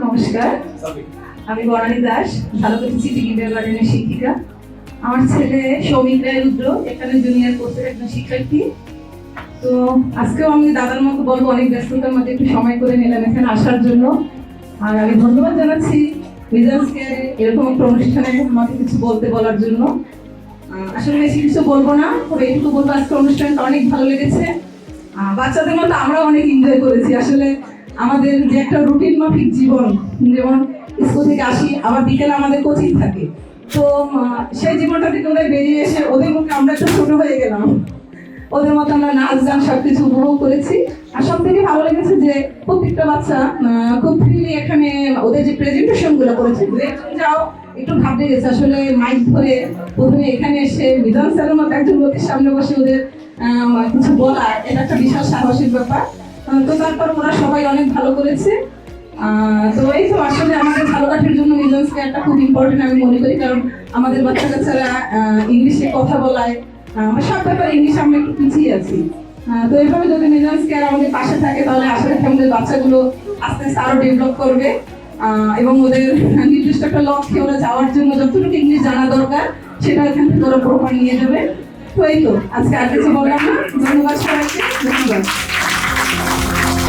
নমস্কার। আমি বনানী দাস ঝালকাঠি সিটি কিন্ডার গার্ডেনের শিক্ষিকা। আমার ছেলে সৌমিক রায় রুদ্র এখানে জুনিয়র কোর্সের একজন শিক্ষার্থী। তো আজকেও আমি দাদার মতো বলব, অনেক ব্যস্ততার মধ্যে একটু সময় করে নিলাম এখানে আসার জন্য। আর আমি ধন্যবাদ জানাচ্ছি মিজাজকে এরকম একটা অনুষ্ঠানে আমাকে কিছু বলতে বলার জন্য। আসলে বেশি কিছু বলব না, তবে একটু বলব আজকে অনুষ্ঠানটা অনেক ভালো লেগেছে। বাচ্চাদের মতো আমরা অনেক এনজয় করেছি। আসলে আমাদের যে একটা রুটিন মাফিক জীবন, যেমন স্কুল থেকে আসি, আবার বিকেলে আমাদের কোচিং থাকে। তো সেই জীবনটা থেকে ওদের বেরিয়ে এসে ওদের মুখে আমরা একটু ছোট হয়ে গেলাম। ওদের মতো আমরা নাচ, গান সব কিছু উপভোগ করেছি। আর সব থেকে ভালো লেগেছে যে প্রত্যেকটা বাচ্চা খুব ফ্রিলি এখানে ওদের যে প্রেজেন্টেশনগুলো করেছে দু একজন যাও, একটু ঘাবড়ে গেছে আসলে মাইক ধরে প্রথমে এখানে এসে বিধান স্যারের মতো একজন লোকের সামনে বসে ওদের কিছু বলা, এটা একটা বিশাল সাহসের ব্যাপার। তো তারপর ওরা সবাই অনেক ভালো করেছে। তো এই তো আসলে আমাদের ভালো কাঠের জন্য মিলন স্কেয়ারটা খুব ইম্পর্টেন্ট আমি মনে করি, কারণ আমাদের বাচ্চা কাচ্চারা ইংলিশে কথা বলায়। আমরা সব ব্যাপারে ইংলিশ আমরা একটু পিছিয়ে আছি। তো এইভাবে যদি মিলন স্কেয়ার আমাদের পাশে থাকে, তাহলে আশা রাখি আমাদের বাচ্চাগুলো আস্তে আস্তে আরও ডেভেলপ করবে। এবং ওদের নির্দিষ্ট একটা লক্ষ্যে ওরা যাওয়ার জন্য যতটুকু ইংলিশ জানা দরকার, সেটা এখান থেকে ওরা প্রপার নিয়ে যাবে। তো এই তো, আজকে আর কিছু বললাম না। ধন্যবাদ সবাইকে। ধন্যবাদ। Música